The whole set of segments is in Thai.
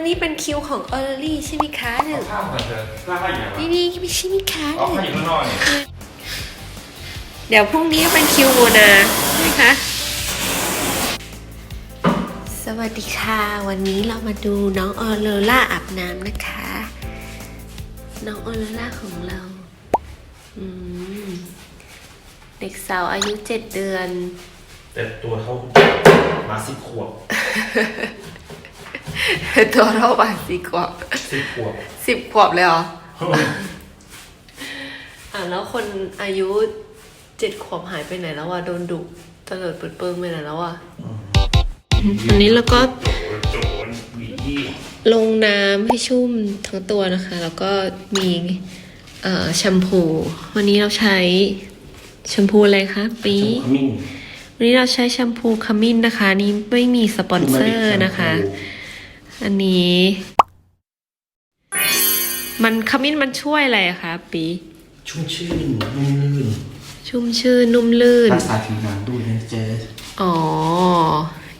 วันนี้เป็นคิวของเออร์ลี่ใช่ไหมคะหนึ่งข้าวกันเถอะข้าวอยู่ไหนวะนี่นี่ไม่ใช่ไหมคะอ๋อหข้าวนึ่องยู่ข้างนอกนี่เดี๋ยวพรุ่งนี้เป็นคิวโมนาใช่ไหมคะ สวัสดีค่ะ วันนี้เรามาดูน้องออโรล่าอาบน้ำนะคะ น้องออโรล่าของเราอืมเด็กสาวอายุเจ็ดเดือน แต่ตัวเท่ามาสิบขวบ ตัวเท่าบาทสี่ขวบสิบขวบสิบขวบเลยเหรออะแล้วคนอายุเจ็ดขวบหายไปไหนแล้ววะโดนดุตะเลิดเปิดเปิงไปไหนแล้ววะอันนี้เราก็โจรหวีลงน้ำให้ชุ่มทั้งตัวนะคะ แล้วก็มีเอ่อแชมพู วันนี้เราใช้แชมพูอะไรคะปีขมิ้นวันนี้เราใช้แชมพูขมิ้นนะคะอันนี้ไม่มีสปอนเซอร์นะคะ อันนี้ มันขมิ้นมันช่วยอะไรอะคะปีชุ่มชื่นนุ่มลื่นชุ่มชื่นนุ่มลื่นรักษาผิวหนังด้วยนะเจ๊อ๋อ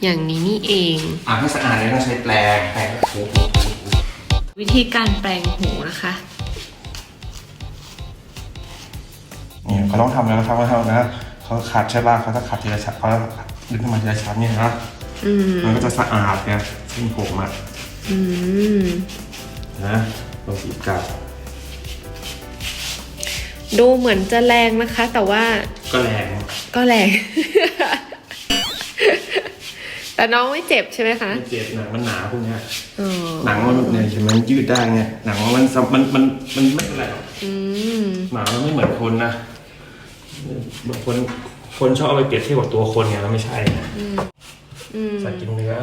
อย่างนี้นี่เองอ่าให้สะอาดเลยต้องใช้แปรงแปรงโอ้โหวิธีการแปรงหูนะคะเนี่ยเขาต้องทำแล้วนะครับว่าเขานะเขาขัดใช่ป่ะเขาจะขัดทีละชั้นเขาจะดึงขึ้นมาทีละชั้นเนี่ยนะ อืมมันก็จะสะอาดไงเส้นผมอะอืมนะลงสีกับดูเหมือนจะแรงนะคะ แต่ว่าก็แรงก็แรง แต่น้องไม่เจ็บใช่ไหมคะไม่เจ็บหนังมันหนาพวกเนี้ยอ๋อหนังมันเนี่ยใช่ไหมมันยืดได้ไงหนังมันสำมันมันมันไม่เป็นไรหรอกอืมหมามันไม่เหมือนคนนะบางคนคนชอบเอาไปเปรียบเทียบกับตัวคนไงแล้วไม่ใช่นะอืม สัตว์กินเนื้อ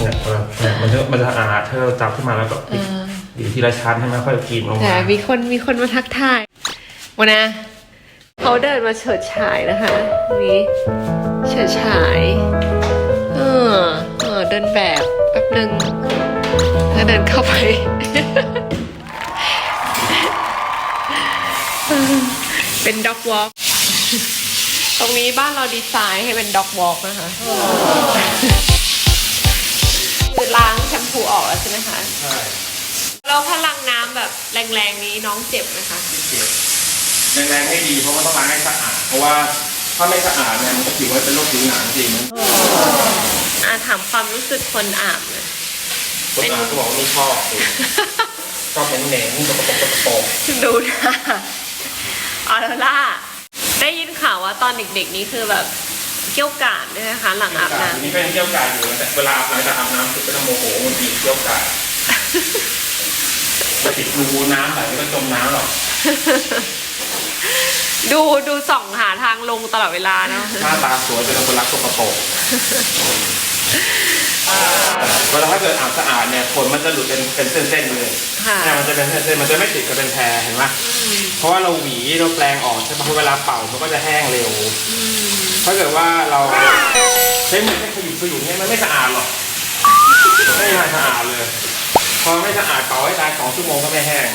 เนี่ยเออเนี่ยมันจะมันจะสะอาดถ้าเราจับขึ้นมาแล้วก็เออดีทีละชั้นให้มันค่อยกินลงแต่มามีคนมีคนมาทักทายวันนะเขาเดินมาเฉิดฉายนะคะนี่เฉิดฉายเออเออเดินแบบแป๊บนึงแล้วเดินเข้าไปเป็นด็อกวอล์ก ตรงนี้บ้านเราดีไซน์ให้เป็นด็อกวอล์กนะคะคือล้างแชมพูออกแล้วใช่ไหมคะใช่แล้วพลังน้ำแบบแรงๆนี้น้องเจ็บไหมคะเจ็บแรงๆให้ดีเพราะว่าต้องล้างให้สะอาดเพราะว่าถ้าไม่สะอาดเนี่ยมันก็ถือว่าเป็นโรคผิวหนังจริงมันอ่าถามความรู้สึกคนอาบหน่อยคนอ่านก็บอกว่าไม่ชอบสิชอบเหน็นๆตกปรกตกปรกดูนะออร่า ได้ยินข่าวว่าตอนเด็กๆนี้คือแบบเกี่ยวกาดด้วยนะคะ หลังอาบน้ทีนี้ก็ยังเกี่ยวกาดอยู่แต่เวลาอาบน้ำจะอาบน้ำสุดก็จะโมโหมันตีเกี่ยวกาดจะติดรูน้ำไหลก็จมน้ำหรอกำดูดูส่องหาทางลงตลอดเวลาเนาะหน้าตาสวยเป็นคนรักสกปรก เวลาถ้าเกิดอาบสะอาดเนี่ยขนมันจะหลุดเป็นเป็นเส้นๆเลยค่ะเนี่ยมันจะเป็นเส้นๆมันจะไม่ติดกับเป็นแพรเห็นไหมเพราะว่าเราหวีเราแปลงออกใช่ปะเวลาเป่ามันก็จะแห้งเร็วถ้าเกิดว่าเราใช้มือแค่ขยุมขยุมเนี่ยมันไม่สะอาดหรอกไม่น่าสะอาดเลย พอไม่สะอาดเป่าให้ตายสองชั่วโมงก็ไม่แห้ง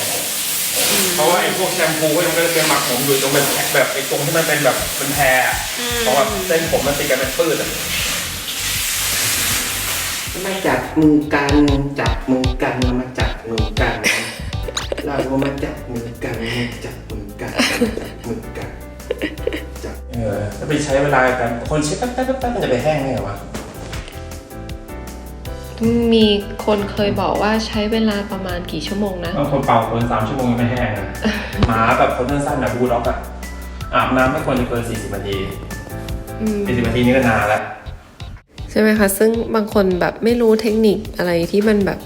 เพราะว่าไอ้พวกแชมพูก็ยังก็จะเป็นหมักผมอยู่ตรงเป็นแบบไอ้ตรงที่มันเป็นแบบเป็นแพรอะเพราะว่าเส้นผมมันติดกันเป็นปื้ดอะ มาจับมือกันจับมือกันเรามาจับมือกัน เรามาจับมือกันมาจับมือกันจับมือกันจับเออถ้าไปใช้เวลากันคนเช็ดแป๊บแป๊บแป๊บแป๊บมันจะไปแห้งได้ไงวะมีคนเคยบอกว่าใช้เวลาประมาณกี่ชั่วโมงนะ บางคนเป่าเกินสามชั่วโมงยังไม่แห้งอะหมาแบบคนสั้นๆแบบบูลด็อกอะอาบน้ำไม่ควรจะเกินสี่สิบนาทีอืม สี่สิบนาทีนี่ก็นานแล้ว ใช่ไหมคะ ซึ่งบางคนแบบไม่รู้เทคนิคอะไรที่มันแบบ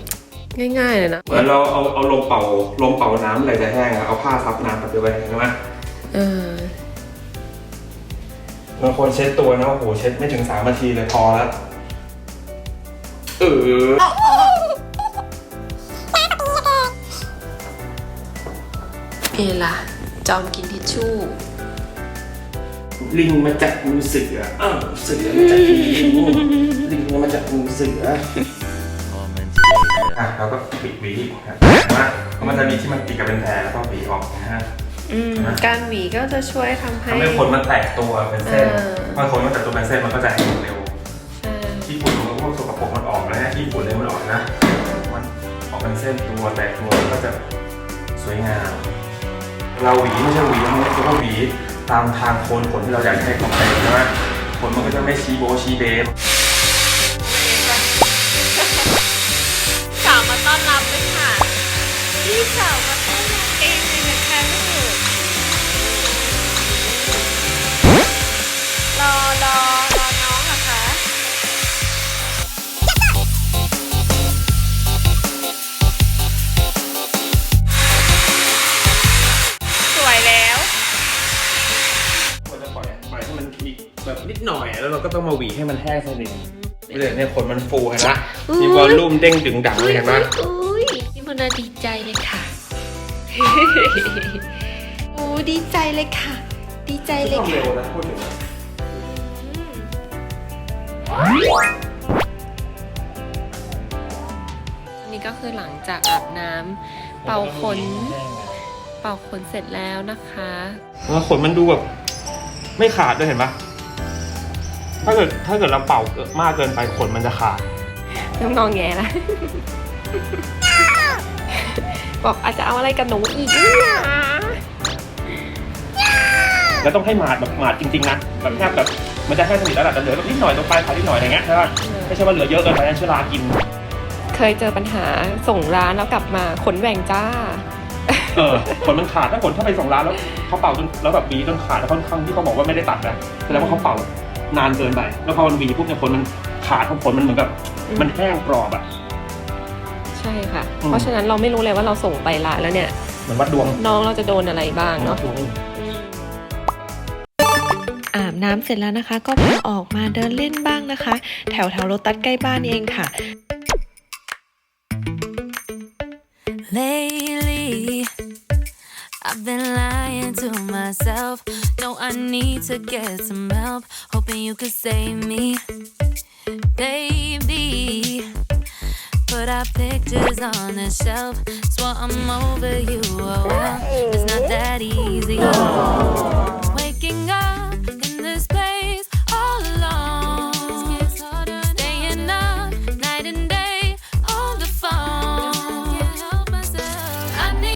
ง่ายๆเลยนะเหมือนเราเอาเอาลมเป่าลมเป่าน้ำอะไรจะแห้งอะเอาผ้าซับน้ำปัดไปใช่ไหมเออบางคนเช็ดตัวนะโอ้โหเช็ดไม่ถึงสามนาทีเลยพอแล้วเออเอล่ะ จอมกินทิชชู่ ลิงมาจับมือเสืออ้าวเสือมาจับลิงลิงมาจับมือเสืออะเราก็ปิดหวีครับว่าเพราะมันจะมีที่มันติดกับเป็นแผลแล้วก็หวีออกนะฮะอืมการหวีก็จะช่วยทำให้ทำให้ขนมันแตกตัวเป็นเส้นเออพอขนมันแตกตัวเป็นเส้นมันก็จะแห้งเร็วใช่ที่ฝุ่นมันก็พวกสกปรกมันออกแล้วมันเส้นตัวแตกตัวมันก็จะสวยงาม เราหวีไม่ใช่หวีมันคือว่าหวี ตามทางโคนขนที่เราอยากให้เขาเป็นใช่ไหมขนมันก็จะไม่ชี้โบชี้เบ นิดหน่อยแล้วเราก็ต้องมาหวีให้มันแห้งสักนิดไม่เลยเนี่ยขนมันฟูเห็นไหมมีวอลลุ่มเด้งดึงดังเลยเห็นไหมอุ้ยพี่มนาดีใจเลยค่ะโอ้ดีใจเลยค่ะ ดีใจเลยต้องค่ะเร็วนะพูดถึงนะอันนี้ก็คือหลังจากอาบน้ำเป่าขนเป่าขนเสร็จแล้วนะคะแล้วขนมันดูแบบไม่ขาดด้วยเห็นปะ ถ้าเกิดถ้าเกิดเราเป่าเกินมากเกินไปขนมันจะขาดน้องงองแงละบอกอาจจะเอาอะไรกับหนูอีกนะแล้วต้องให้หมาดแบบหมาดจริงๆนะแบบแทบแบบมันจะแห้งสนิทแล้วแหละแต่เหลือแบบนิดหน่อยตรงปลายขานิดหน่อยอะไรเงี้ยใช่ปะไม่ใช่ว่าเหลือเยอะเกินไปนะเชื้อรากิน เคยเจอปัญหาส่งร้านแล้วกลับมาขนแหว่งจ้าเออขนมันขาดถ้าขนถ้าไปส่งร้านแล้วเขาเป่าจนแล้วแบบหวีจนขาดแล้วค่อนข้างที่เขาบอกว่าไม่ได้ตัดนะแสดงว่าเขาเป่า นานเกินไป แล้วพอมันหวีปุ๊บเนี่ยขนมันขาดเพราะขนมันเหมือนกับอืม มันแห้งกรอบอะใช่ค่ะ อืม เพราะฉะนั้นเราไม่รู้เลยว่าเราส่งไปร้านแล้วเนี่ย เหมือนวัดดวงน้องเราจะโดนอะไรบ้างเนาะ อาบน้ำเสร็จแล้วนะคะ ก็พาออกมาเดินเล่นบ้างนะคะ แถวแถวโรตัสใกล้บ้านนี่เองค่ะ Lately, Been lying to myself. No, I need to get some help. Hoping you could save me, baby. Put our pictures on the shelf. Swore I'm over you.